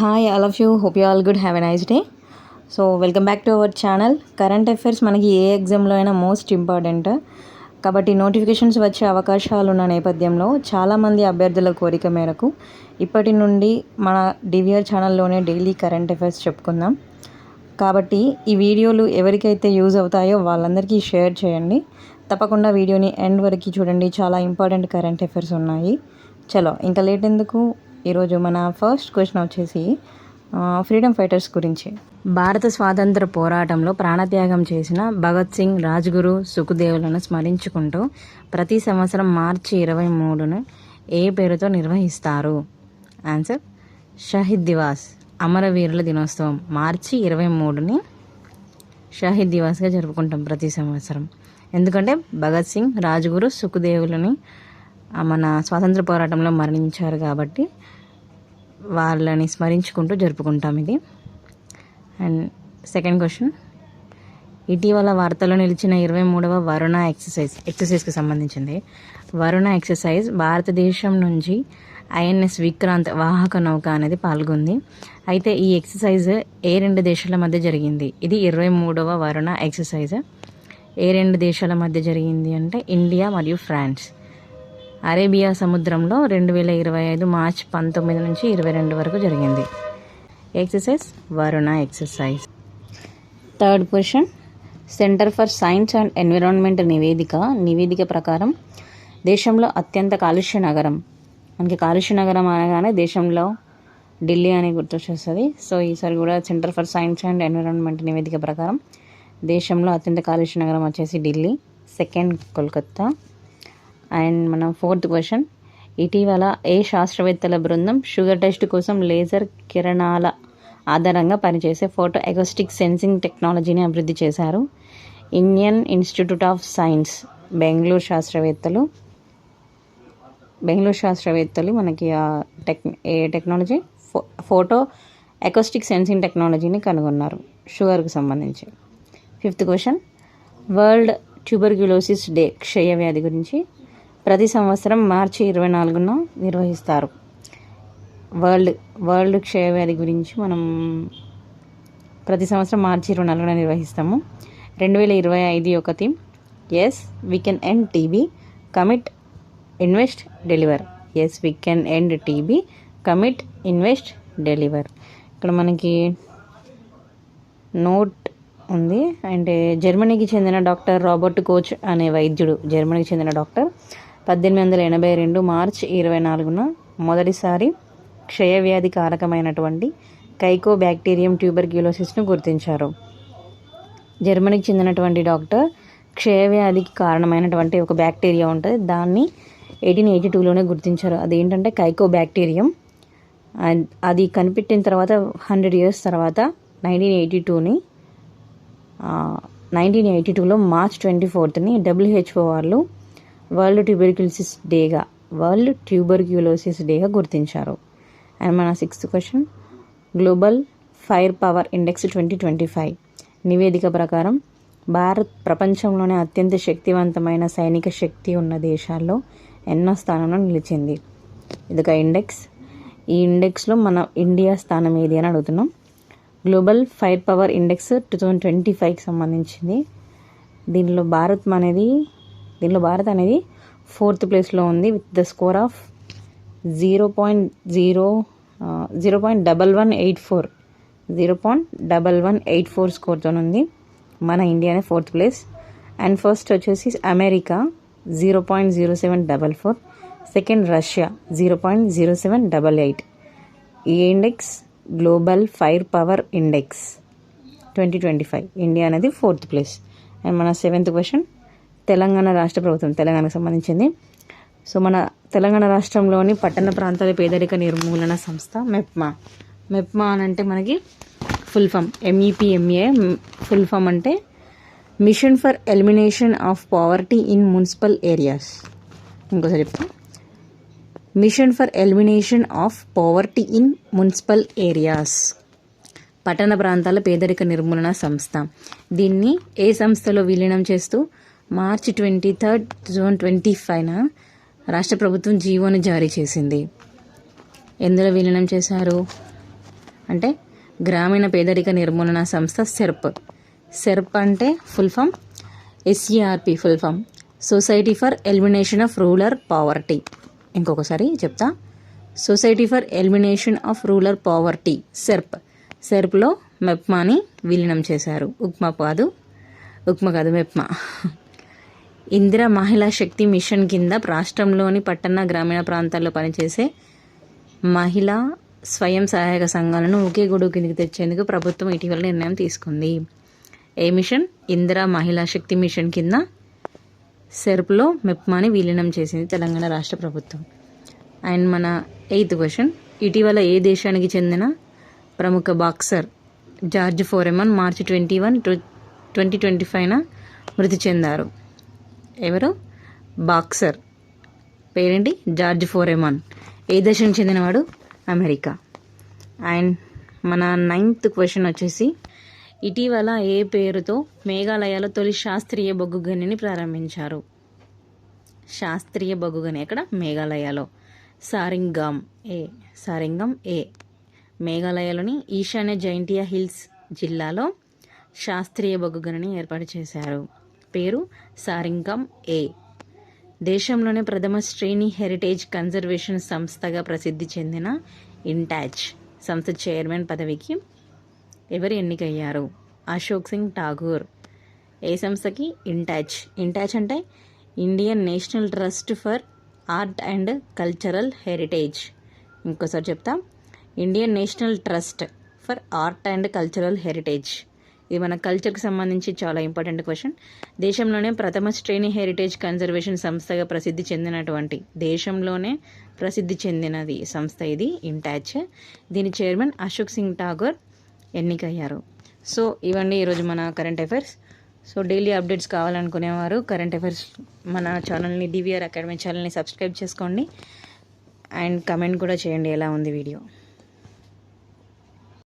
Hi all love you hope you all good have a nice day so welcome back to our channel current affairs మనకి ఏ ఎగ్జామ్లో అయినా most important కాబట్టి notifications వచ్చే అవకాశాలు ఉన్న నేపథ్యంలో చాలామంది అభ్యర్థుల కోరిక మేరకు ఇప్పటి నుండి మన డివిఆర్ ఛానల్లోనే డైలీ కరెంట్ అఫైర్స్ చెప్పుకుందాం. కాబట్టి ఈ వీడియోలు ఎవరికైతే యూజ్ అవుతాయో వాళ్ళందరికీ షేర్ చేయండి. తప్పకుండా వీడియోని ఎండ్ వరకు చూడండి. చాలా ఇంపార్టెంట్ కరెంట్ అఫైర్స్ ఉన్నాయి. చలో ఇంకా లేట్ ఎందుకు? ఈరోజు మన ఫస్ట్ క్వశ్చన్ వచ్చేసి ఫ్రీడమ్ ఫైటర్స్ గురించి. భారత స్వాతంత్ర పోరాటంలో ప్రాణత్యాగం చేసిన భగత్ సింగ్ రాజ్గురు సుఖదేవులను స్మరించుకుంటూ ప్రతి సంవత్సరం మార్చి ఇరవై మూడును ఏ పేరుతో నిర్వహిస్తారు? ఆన్సర్ షహీద్ దివాస్ అమరవీరుల దినోత్సవం. మార్చి ఇరవై మూడుని షహీద్ దివాస్గా జరుపుకుంటాం ప్రతి సంవత్సరం. ఎందుకంటే భగత్ సింగ్ రాజ్గురు సుఖదేవులని మన స్వాతంత్ర పోరాటంలో మరణించారు కాబట్టి వాళ్ళని స్మరించుకుంటూ జరుపుకుంటాం ఇది. అండ్ సెకండ్ క్వశ్చన్ ఇటీవల వార్తల్లో నిలిచిన ఇరవై మూడవ వరుణ ఎక్సర్సైజ్ ఎక్సర్సైజ్కి సంబంధించింది. వరుణ ఎక్సర్సైజ్ భారతదేశం నుంచి ఐఎన్ఎస్ విక్రాంత్ వాహక నౌక అనేది పాల్గొంది. అయితే ఈ ఎక్సర్సైజ్ ఏ రెండు దేశాల మధ్య జరిగింది? ఇది ఇరవై మూడవ వరుణ ఎక్సర్సైజ్. ఏ రెండు దేశాల మధ్య జరిగింది అంటే ఇండియా మరియు ఫ్రాన్స్. అరేబియా సముద్రంలో రెండు వేల ఇరవై ఐదు మార్చ్ పంతొమ్మిది నుంచి ఇరవై రెండు వరకు జరిగింది. Exercise Varuna exercise third question centre for science and environment నివేదిక నివేదిక ప్రకారం దేశంలో అత్యంత కాలుష్య నగరం. మనకి కాలుష్య నగరం అనగానే దేశంలో ఢిల్లీ అని గుర్తొచ్చేస్తుంది. సో ఈసారి కూడా centre for science and environment నివేదిక ప్రకారం దేశంలో అత్యంత కాలుష్య నగరం వచ్చేసి ఢిల్లీ. సెకండ్ కోల్కత్తా అండ్ మనం ఫోర్త్ క్వశ్చన్. ఇటీవల ఏ శాస్త్రవేత్తల బృందం షుగర్ టెస్ట్ కోసం లేజర్ కిరణాల ఆధారంగా పనిచేసే ఫోటో ఎకోస్టిక్ సెన్సింగ్ టెక్నాలజీని అభివృద్ధి చేశారు? Indian institute of science Bengaluru శాస్త్రవేత్తలు. బెంగళూరు శాస్త్రవేత్తలు మనకి ఆ టెక్ ఏ టెక్నాలజీ? ఫో ఫోటో ఎకోస్టిక్ సెన్సింగ్ టెక్నాలజీని కనుగొన్నారు షుగర్కి సంబంధించి. Fifth question. World tuberculosis day క్షయ వ్యాధి గురించి ప్రతి సంవత్సరం మార్చి ఇరవై నాలుగున నిర్వహిస్తారు. వరల్డ్ వరల్డ్ క్షయ వ్యాధి గురించి మనం ప్రతి సంవత్సరం మార్చి ఇరవై నాలుగున నిర్వహిస్తాము. రెండు వేల ఇరవై ఐదు యొక్క theme yes we can end TB commit invest deliver yes we can end TB commit invest deliver ఇక్కడ మనకి నోట్ ఉంది. అంటే జర్మనీకి చెందిన డాక్టర్ రాబర్ట్ కోచ్ అనే వైద్యుడు జర్మనీకి చెందిన డాక్టర్. పద్దెనిమిది వందల ఎనభై రెండు మార్చ్ ఇరవై నాలుగున మొదటిసారి క్షయవ్యాధి కారకమైనటువంటి కైకో బ్యాక్టీరియం ట్యూబర్క్యులోసిస్ను గుర్తించారు. జర్మనీకి చెందినటువంటి డాక్టర్ క్షయవ్యాధికి కారణమైనటువంటి ఒక బ్యాక్టీరియా ఉంటుంది. దాన్ని ఎయిటీన్ ఎయిటీ టూలోనే గుర్తించారు. అదేంటంటే కైకో బ్యాక్టీరియం అది కనిపెట్టిన తర్వాత హండ్రెడ్ ఇయర్స్ తర్వాత నైన్టీన్ ఎయిటీ టూని నైన్టీన్ ఎయిటీ టూలో మార్చ్ ట్వంటీ ఫోర్త్ని డబ్ల్యూహెచ్ఓ వాళ్ళు వరల్డ్ ట్యూబర్క్యులోసిస్ డేగా వరల్డ్ ట్యూబర్క్యులోసిస్ డేగా గుర్తించారు. అండ్ మన sixth question global fire power index twenty twenty five. నివేదిక ప్రకారం భారత్ ప్రపంచంలోనే అత్యంత శక్తివంతమైన సైనిక శక్తి ఉన్న దేశాల్లో ఎన్నో స్థానంలో నిలిచింది. ఇది ఒక ఇండెక్స్. ఈ ఇండెక్స్లో మన ఇండియా స్థానం ఏది అని అడుగుతున్నాం. Global fire power index two thousand twenty ఫైవ్కి సంబంధించింది. దీనిలో భారత్ అనేది దీనిలో భారత్ అనేది ఫోర్త్ ప్లేస్లో ఉంది with the score of zero point zero zero point double one eight four. Zero point double one eight four స్కోర్తో ఉంది. మన ఇండియానే ఫోర్త్ ప్లేస్. అండ్ ఫస్ట్ వచ్చేసి America zero point zero seven double four. Second Russia zero point zero seven double eight. ఈ index global fire power index twenty twenty five. India అనేది fourth place. And మన seventh question. Telangana రాష్ట్ర ప్రభుత్వం తెలంగాణకు సంబంధించింది. So మన తెలంగాణ రాష్ట్రంలోని పట్టణ ప్రాంతాల పేదరిక నిర్మూలన సంస్థ మెప్మా. మెప్మా అని అంటే మనకి full form M E P M A full form అంటే mission for elimination of poverty in municipal areas. ఇంకోసారి చెప్తా. Mission for elimination of poverty in municipal areas. పట్టణ ప్రాంతాల పేదరిక నిర్మూలన సంస్థ. దీన్ని ఏ సంస్థలో విలీనం చేస్తూ March twenty third June twenty ఫైవ్న రాష్ట్ర ప్రభుత్వం జీవోను జారీ చేసింది. ఎందులో విలీనం చేశారు? అంటే గ్రామీణ పేదరిక నిర్మూలన సంస్థ సెర్ప్. సెర్ప్ అంటే full form SERP full form. Society for elimination of rural poverty. ఇంకొకసారి చెప్తా. Society for elimination of rural poverty SERP. సెర్ప్లో మెప్మాని విలీనం చేశారు. ఉప్మా కాదు ఉప్మా కాదు మెప్మా. ఇందిరా మహిళా శక్తి మిషన్ కింద రాష్ట్రంలోని పట్టణ గ్రామీణ ప్రాంతాల్లో పనిచేసే మహిళా స్వయం సహాయక సంఘాలను ఒకే గొడుగు కిందకి తెచ్చేందుకు ప్రభుత్వం ఇటీవల నిర్ణయం తీసుకుంది. ఏ మిషన్? ఇందిరా మహిళా శక్తి మిషన్ కింద సెర్ప్లో మెప్మాని విలీనం చేసింది తెలంగాణ రాష్ట్ర ప్రభుత్వం. అండ్ మన ఎయిత్ క్వశ్చన్. ఇటీవల ఏ దేశానికి చెందిన ప్రముఖ boxer George Foreman March twenty one twenty twenty ఫైవ్న మృతి చెందారు? ఎవరు? బాక్సర్. పేరేంటి? జార్జ్ ఫోరెమాన్. ఏ దేశానికి చెందినవాడు? అమెరికా. అండ్ మన నైన్త్ క్వశ్చన్ వచ్చేసి ఇటీవల ఏ పేరుతో మేఘాలయలో తొలి శాస్త్రీయ బొగ్గు గనిని ప్రారంభించారు? శాస్త్రీయ బొగ్గు గని ఎక్కడ? మేఘాలయలో. సారింగాం ఏ. సారింగం ఏ. మేఘాలయలోని ఈశాన్య జైంటియా హిల్స్ జిల్లాలో శాస్త్రీయ బొగ్గు గనిని ఏర్పాటు చేశారు. పేరు సారింగం ఏ. దేశంలోనే ప్రథమ శ్రేణి హెరిటేజ్ కన్జర్వేషన్ సంస్థగా ప్రసిద్ధి చెందిన ఇంటాచ్ సంస్థ చైర్మన్ పదవికి ఎవరు ఎన్నికయ్యారు? అశోక్ సింగ్ ఠాగూర్. ఏ సంస్థకి? ఇంటాచ్. ఇంటాచ్ అంటే Indian national trust for art and cultural heritage. ఇంకోసారి చెప్తా. Indian national trust for art and cultural heritage. ఇది మన కల్చర్కి సంబంధించి చాలా ఇంపార్టెంట్ క్వశ్చన్ దేశంలోనే ప్రథమ శ్రేణి హెరిటేజ్ కన్జర్వేషన్ సంస్థగా ప్రసిద్ధి చెందినటువంటి దేశంలోనే ప్రసిద్ధి చెందినది సంస్థ ఇది ఇంటాచ్ దీని చైర్మన్ అశోక్ సింగ్ ఠాగూర్ ఎన్నికయ్యారు. సో ఇవన్నీ ఈరోజు మన current affairs so daily updates కావాలనుకునేవారు current affairs మన ఛానల్ని డివిఆర్ అకాడమీ ఛానల్ని సబ్స్క్రైబ్ చేసుకోండి. అండ్ కమెంట్ కూడా చేయండి ఎలా ఉంది వీడియో.